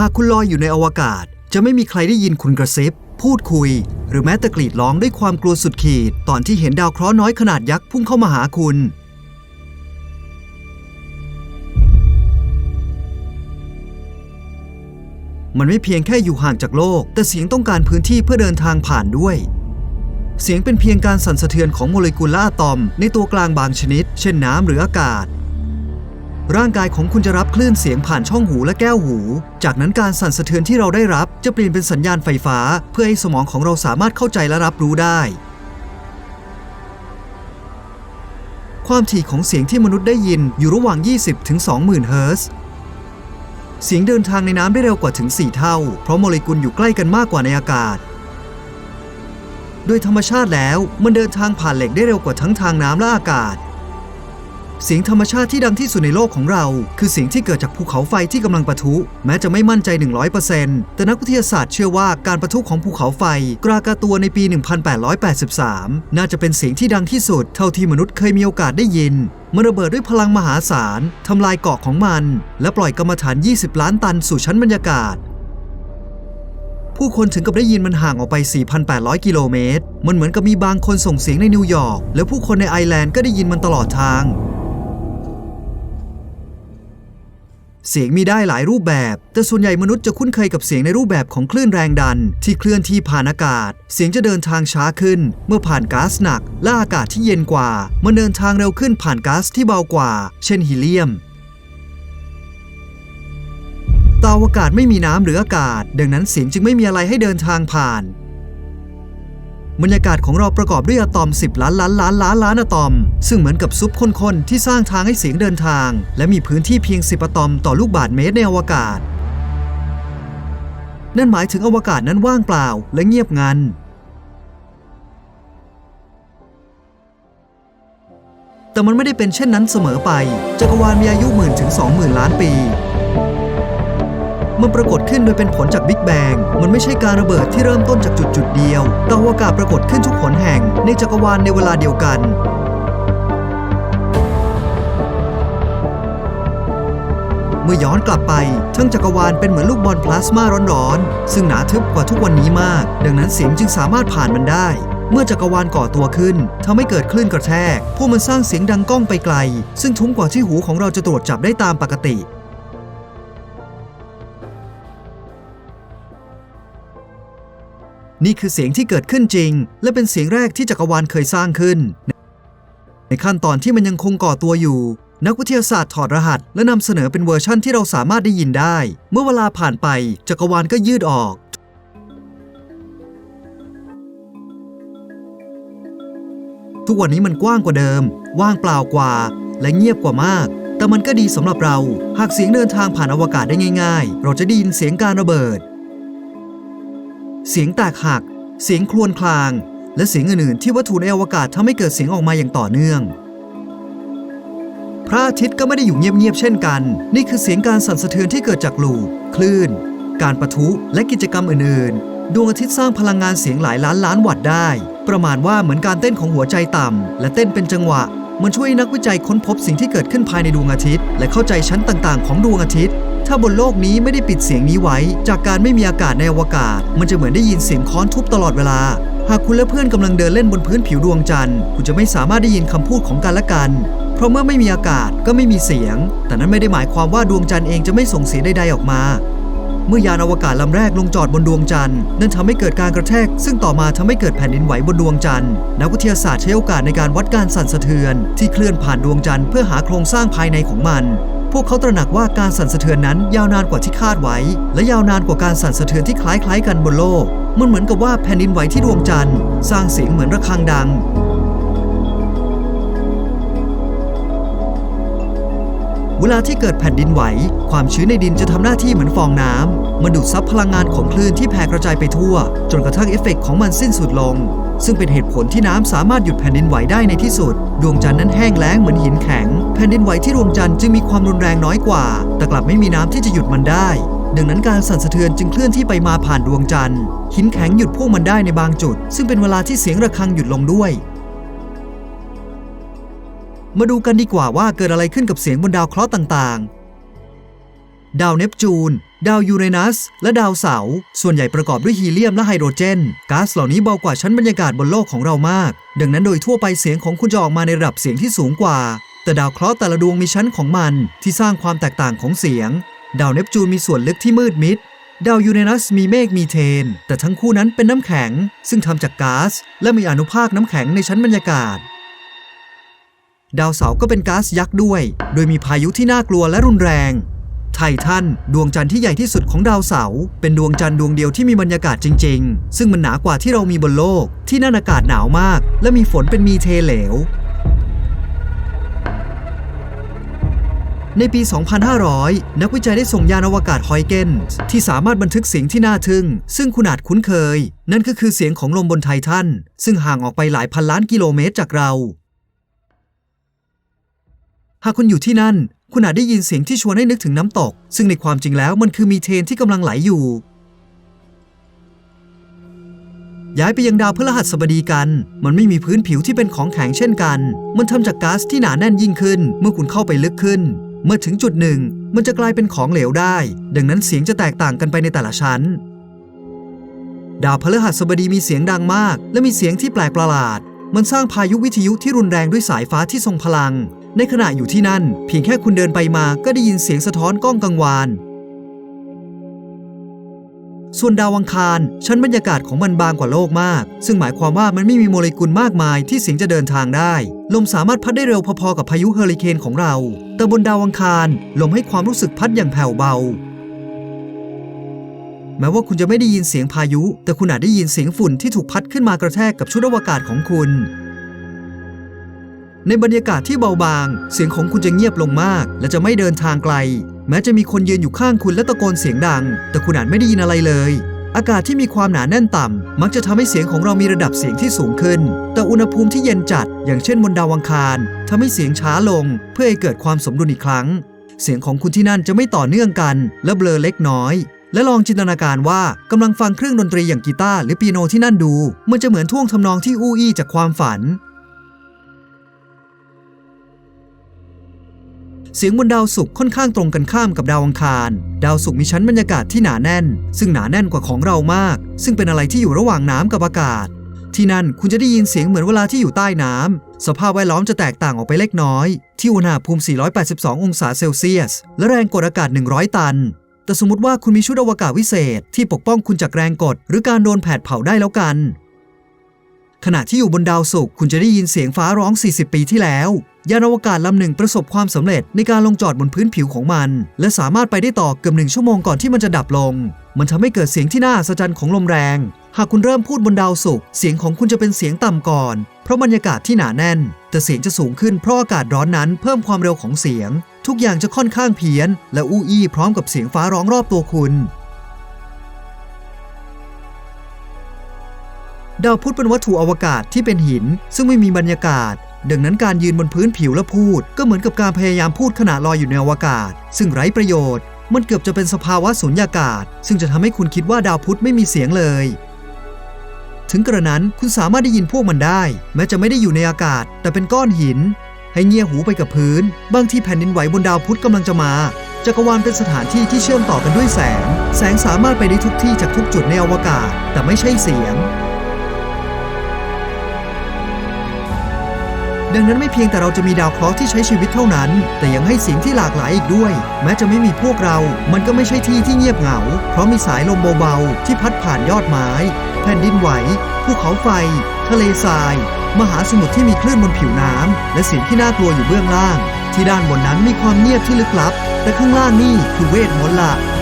หากคุณลอยอยู่ในอวกาศ จะไม่มีใครได้ยินคุณกระซิบ พูดคุย หรือแม้แต่กรีดร้องด้วยความกลัวสุดขีด ตอนที่เห็นดาวเคราะห์น้อยขนาดยักษ์พุ่งเข้ามาหาคุณ มันไม่เพียงแค่อยู่ห่างจากโลก แต่เสียงต้องการพื้นที่เพื่อเดินทางผ่านด้วย เสียงเป็นเพียงการสั่นสะเทือนของโมเลกุลละอะตอม ในตัวกลางบางชนิด เช่นน้ำหรืออากาศ ร่างกายของคุณจะรับคลื่นเสียงผ่านช่องหูและแก้วหู จากนั้นการสั่นสะเทือนที่เราได้รับ จะเปลี่ยนเป็นสัญญาณไฟฟ้า เพื่อให้สมองของเราสามารถเข้าใจและรับรู้ได้ ความถี่ของเสียงที่มนุษย์ได้ยินอยู่ระหว่าง 20 ถึง 20,000 เฮิรตซ์เสียงเดินทางในน้ำได้เร็วกว่าถึง 4 เท่า เพราะโมเลกุลอยู่ใกล้กันมากกว่าในอากาศ โดยธรรมชาติแล้วมันเดินทางผ่านเหล็กได้เร็วกว่าทั้งทางน้ำและอากาศ เสียงธรรมชาติที่ดังที่สุดในโลกของเรา คือเสียงที่เกิดจากภูเขาไฟที่กำลังปะทุ แม้จะไม่มั่นใจ 100%แต่นักวิทยาศาสตร์เชื่อว่าการปะทุของภูเขาไฟ กรากาตัวในปี 1883 น่าจะเป็นเสียงที่ดังที่สุด เท่าที่มนุษย์เคยมีโอกาสได้ยินมันระเบิดด้วยพลังมหาศาลทำลายเกาะของมัน และปล่อยกัมมันฐาน 20 ล้านตันสู่ชั้นบรรยากาศผู้คนถึงกับได้ยินมันห่างออกไป 4,800 กิโลเมตร มันเหมือนกับมีบางคนส่งเสียงในนิวยอร์ก แล้วผู้คนในไอร์แลนด์ก็ได้ยินมันตลอดทาง เสียงมีได้หลายรูปแบบ แต่ส่วนใหญ่มนุษย์จะคุ้นเคยกับเสียงในรูปแบบของคลื่นแรงดัน ที่เคลื่อนที่ผ่านอากาศ เสียงจะเดินทางช้าขึ้น เมื่อผ่านก๊าซหนัก และอากาศที่เย็นกว่ามันเดินทางเร็วขึ้นผ่านก๊าซที่เบากว่า เช่นฮีเลียมตาอวกาศไม่มีน้ำหรืออากาศ ดังนั้นเสียงจึงไม่มีอะไรให้เดินทางผ่าน บรรยากาศของเราประกอบด้วยอะตอม 10 ล้านล้านล้านล้านล้านอะตอม ซึ่งเหมือนกับซุปข้นๆ ที่สร้างทางให้เสียงเดินทาง และมีพื้นที่เพียง 10อะตอมต่อลูกบาศก์เมตรในอวกาศ นั่นหมายถึงอวกาศนั้นว่างเปล่าและเงียบงันแต่มันไม่ได้เป็นเช่นนั้นเสมอไป จักรวาลมีอายุหมื่นถึงสองหมื่นล้านปี มันปรากฏขึ้นโดยเป็นผลจากบิ๊กแบงมันไม่ใช่การระเบิดที่เริ่มต้นจากจุดจุดเดียว แต่อวกาศปรากฏขึ้นทุกหนแห่งในจักรวาลในเวลาเดียวกันเมื่อย้อนกลับไป ทั้งจักรวาลเป็นเหมือนลูกบอลพลาสมาร้อนๆ ซึ่งหนาทึบกว่าทุกวันนี้มาก ดังนั้นเสียงจึงสามารถผ่านมันได้ เมื่อจักรวาลก่อตัวขึ้นทำให้เกิดคลื่นกระแทก พวกมันสร้างเสียงดังก้องไปไกล ซึ่งทุ้มกว่าที่หูของเราจะตรวจจับได้ตามปกติ นี่คือเสียงที่เกิดขึ้นจริง และเป็นเสียงแรกที่จักรวาลเคยสร้างขึ้น ในขั้นตอนที่มันยังคงก่อตัวอยู่ นักวิทยาศาสตร์ถอดรหัส และนำเสนอเป็นเวอร์ชั่นที่เราสามารถได้ยินได้ เมื่อเวลาผ่านไปจักรวาลก็ยืดออกทุกวันนี้มันกว้างกว่าเดิม ว่างเปล่ากว่า และเงียบกว่ามาก แต่มันก็ดีสำหรับเรา หากเสียงเดินทางผ่านอวกาศได้ง่าย ๆ เราจะได้ยินเสียงการระเบิด เสียงแตกหัก เสียงครวญคราง และเสียงอื่นๆที่วัตถุในอวกาศทำให้เกิดเสียงออกมาอย่างต่อเนื่อง พระอาทิตย์ก็ไม่ได้อยู่เงียบๆเช่นกัน นี่คือเสียงการสั่นสะเทือนที่เกิดจากลูปคลื่น การปะทุและกิจกรรมอื่นๆ ดวงอาทิตย์สร้างพลังงานเสียงหลายล้านล้านวัตต์ได้ ประมาณว่าเหมือนการเต้นของหัวใจต่ำและเต้นเป็นจังหวะ มันช่วยนักวิจัยค้นพบสิ่งที่เกิดขึ้นภายในดวงอาทิตย์ และเข้าใจชั้นต่างๆ ของดวงอาทิตย์ ถ้าบนโลกนี้ไม่ได้ปิดเสียงนี้ไว้ จากการไม่มีอากาศในอวกาศ มันจะเหมือนได้ยินเสียงค้อนทุบตลอดเวลา หากคุณและเพื่อนกำลังเดินเล่นบนพื้นผิวดวงจันทร์คุณจะไม่สามารถได้ยินคำพูดของกันและกัน เพราะเมื่อไม่มีอากาศก็ไม่มีเสียง แต่นั้นไม่ได้หมายความว่าดวงจันทร์เองจะไม่ส่งเสียงใดๆออกมา เมื่อยานอวกาศลำแรกลงจอดบนดวงจันทร์นั่นทำให้เกิดการกระแทก ซึ่งต่อมาทำให้เกิดแผ่นดินไหวบนดวงจันทร์นักวิทยาศาสตร์ใช้โอกาสในการวัดการสั่นสะเทือน ที่เคลื่อนผ่านดวงจันทร์เพื่อหาโครงสร้างภายในของมัน พวกเขาตระหนักว่าการสั่นสะเทือนนั้นยาวนานกว่าที่คาดไว้ และยาวนานกว่าการสั่นสะเทือนที่คล้ายๆ กันบนโลกมันเหมือนกับว่าแผ่นดินไหวที่ดวงจันทร์ สร้างเสียงเหมือนระฆังดัง เวลาที่เกิดแผ่นดินไหว ความชื้นในดินจะทำหน้าที่เหมือนฟองน้ำมันดูดซับพลังงานของคลื่นที่แผ่กระจายไปทั่ว จนกระทั่งเอฟเฟกต์ของมันสิ้นสุดลง ซึ่งเป็นเหตุผลที่น้ำสามารถหยุดแผ่นดินไหวได้ในที่สุด ดวงจันทร์นั้นแห้งแล้งเหมือนหินแข็ง แผ่นดินไหวที่ดวงจันทร์จึงมีความรุนแรงน้อยกว่า แต่กลับไม่มีน้ำที่จะหยุดมันได้ ดังนั้นการสั่นสะเทือนจึงเคลื่อนที่ไปมาผ่านดวงจันทร์หินแข็งหยุดพวกมันได้ในบางจุด ซึ่งเป็นเวลาที่เสียงระฆังหยุดลงด้วย มาดูกันดีกว่าว่าเกิดอะไรขึ้นกับเสียงบนดาวเคราะห์ต่างๆ ดาวเนปจูน ดาวยูเรนัส และดาวเสาร์ส่วนใหญ่ประกอบด้วยฮีเลียมและไฮโดรเจนก๊าซเหล่านี้เบากว่าชั้นบรรยากาศบนโลกของเรามาก ดังนั้นโดยทั่วไปเสียงของคุณจะออกมาในระดับเสียงที่สูงกว่า แต่ดาวเคราะห์แต่ละดวงมีชั้นของมันที่สร้างความแตกต่างของเสียง ดาวเนปจูนมีส่วนลึกที่มืดมิดดาวยูเรนัสมีเมฆมีเทน แต่ทั้งคู่นั้นเป็นน้ำแข็ง ซึ่งทำจากก๊าซและมีอนุภาคน้ำแข็งในชั้นบรรยากาศ ดาวเสาร์ก็เป็นก๊าซยักษ์ด้วย โดยมีพายุที่น่ากลัวและรุนแรง ไททันดวงจันทร์ที่ใหญ่ที่สุดของดาวเสาร์เป็นดวงจันทร์ดวงเดียวที่มีบรรยากาศจริง ๆ ซึ่งมันหนากว่าที่เรามีบนโลก ที่นั่นอากาศหนาวมาก และมีฝนเป็นมีเทเหลว ในปี 2500 นักวิจัยได้ส่งยานอวกาศฮอยเกนที่สามารถบันทึกเสียงที่น่าทึ่ง ซึ่งคุณอาจคุ้นเคย นั่นก็คือเสียงของลมบนไททันซึ่งห่างออกไปหลายพันล้านกิโลเมตรจากเรา หากคุณอยู่ที่นั่น คุณอาจได้ยินเสียงที่ชวนให้นึกถึงน้ำตก ซึ่งในความจริงแล้วมันคือมีเทนที่กำลังไหลอยู่ ย้ายไปยังดาวพฤหัสบดีกัน มันไม่มีพื้นผิวที่เป็นของแข็งเช่นกัน มันทำจากก๊าซที่หนาแน่นยิ่งขึ้น เมื่อคุณเข้าไปลึกขึ้น เมื่อถึงจุดหนึ่ง มันจะกลายเป็นของเหลวได้ ดังนั้นเสียงจะแตกต่างกันไปในแต่ละชั้นดาวพฤหัสบดีมีเสียงดังมาก และมีเสียงที่แปลกประหลาด มันสร้างพายุวิทยุที่รุนแรงด้วยสายฟ้าที่ทรงพลัง ในขณะอยู่ที่นั่น เพียงแค่คุณเดินไปมาก็ได้ยินเสียงสะท้อนก้องกังวาน ส่วนดาวอังคารชั้นบรรยากาศของมันบางกว่าโลกมาก ซึ่งหมายความว่ามันไม่มีโมเลกุลมากมายที่เสียงจะเดินทางได้ ลมสามารถพัดได้เร็วพอๆกับพายุเฮอริเคนของเรา แต่บนดาวอังคารลมให้ความรู้สึกพัดอย่างแผ่วเบาแม้ว่าคุณจะไม่ได้ยินเสียงพายุ แต่คุณอาจได้ยินเสียงฝุ่นที่ถูกพัดขึ้นมากระแทกกับชุดอวกาศของคุณ ในบรรยากาศที่เบาบาง เสียงของคุณจะเงียบลงมาก และจะไม่เดินทางไกล แม้จะมีคนยืนอยู่ข้างคุณและตะโกนเสียงดัง แต่คุณอาจไม่ได้ยินอะไรเลย อากาศที่มีความหนาแน่นต่ำ มักจะทำให้เสียงของเรามีระดับเสียงที่สูงขึ้น แต่อุณหภูมิที่เย็นจัด อย่างเช่นบนดาวอังคารทำให้เสียงช้าลง เพื่อให้เกิดความสมดุลอีกครั้ง เสียงของคุณที่นั่นจะไม่ต่อเนื่องกัน และเบลอเล็กน้อยและลองจินตนาการว่ากำลังฟังเครื่องดนตรีอย่างกีตาร์หรือเปียโนที่นั่นดู มันจะเหมือนท่วงทำนองที่อู้อี้จากความฝัน เสียงบนดาวศุกร์ค่อนข้างตรงกันข้ามกับดาวอังคาร ดาวศุกร์มีชั้นบรรยากาศที่หนาแน่น ซึ่งหนาแน่นกว่าของเรามาก ซึ่งเป็นอะไรที่อยู่ระหว่างน้ำกับอากาศ ที่นั่นคุณจะได้ยินเสียงเหมือนเวลาที่อยู่ใต้น้ำสภาพแวดล้อมจะแตกต่างออกไปเล็กน้อย ที่อุณหภูมิ 482 องศาเซลเซียส และแรงกดอากาศ 100 ตัน แต่สมมติว่าคุณมีชุดอวกาศวิเศษ ที่ปกป้องคุณจากแรงกด หรือการโดนแผดเผาได้แล้วกัน ขณะที่อยู่บนดาวศุกร์คุณจะได้ยินเสียงฟ้าร้อง 40 ปีที่แล้ว ยานอวกาศลำหนึ่งประสบความสำเร็จในการลงจอดบนพื้นผิวของมัน และสามารถไปได้ต่อเกือบหนึ่งชั่วโมงก่อนที่มันจะดับลง มันทำให้เกิดเสียงที่น่าอัศจของลมแรง หากคุณเริ่มพูดบนดาวศุกร์เสียงของคุณจะเป็นเสียงต่ำก่อน เพราะบรรยากาศที่หนาแน่น แต่เสียงจะสูงขึ้นเพราะอากาศร้อนนั้นเพิ่มความเร็วของเสียง ทุกอย่างจะค่อนข้างเพี้ยน และอู้อี้พร้อมกับเสียงฟ้าร้องรอบตัวคุณดาวพุธเป็นวัตถุอวกาศที่เป็นหิน ซึ่งไม่มีบรรยากาศ ดังนั้นการยืนบนพื้นผิวและพูด ก็เหมือนกับการพยายามพูดขณะลอยอยู่ในอวกาศ ซึ่งไร้ประโยชน์ มันเกือบจะเป็นสภาวะสุญญากาศ ซึ่งจะทำให้คุณคิดว่าดาวพุธไม่มีเสียงเลย ถึงกระนั้นคุณสามารถได้ยินพวกมันได้ แม้จะไม่ได้อยู่ในอากาศ แต่เป็นก้อนหิน ให้เงี่ยหูไปกับพื้น บางทีแผ่นดินไหวบนดาวพุธกำลังจะมาจักรวาลเป็นสถานที่ที่เชื่อมต่อกันด้วยแสง แสงสามารถไปได้ทุกที่จากทุกจุดในอวกาศ แต่ไม่ใช่เสียง ดังนั้นไม่เพียงแต่เราจะมีดาวเคราะห์ที่ใช้ชีวิตเท่านั้น แต่ยังให้เสียงที่หลากหลายอีกด้วย แม้จะไม่มีพวกเรา มันก็ไม่ใช่ที่ที่เงียบเหงา เพราะมีสายลมเบาๆ ที่พัดผ่านยอดไม้ แผ่นดินไหว ภูเขาไฟ ทะเลทราย มหาสมุทรที่มีคลื่นบนผิวน้ำ และสิ่งที่น่ากลัวอยู่เบื้องล่าง ที่ด้านบนนั้นมีความเงียบที่ลึกลับ แต่ข้างล่างนี่คือเวทมนต์ละ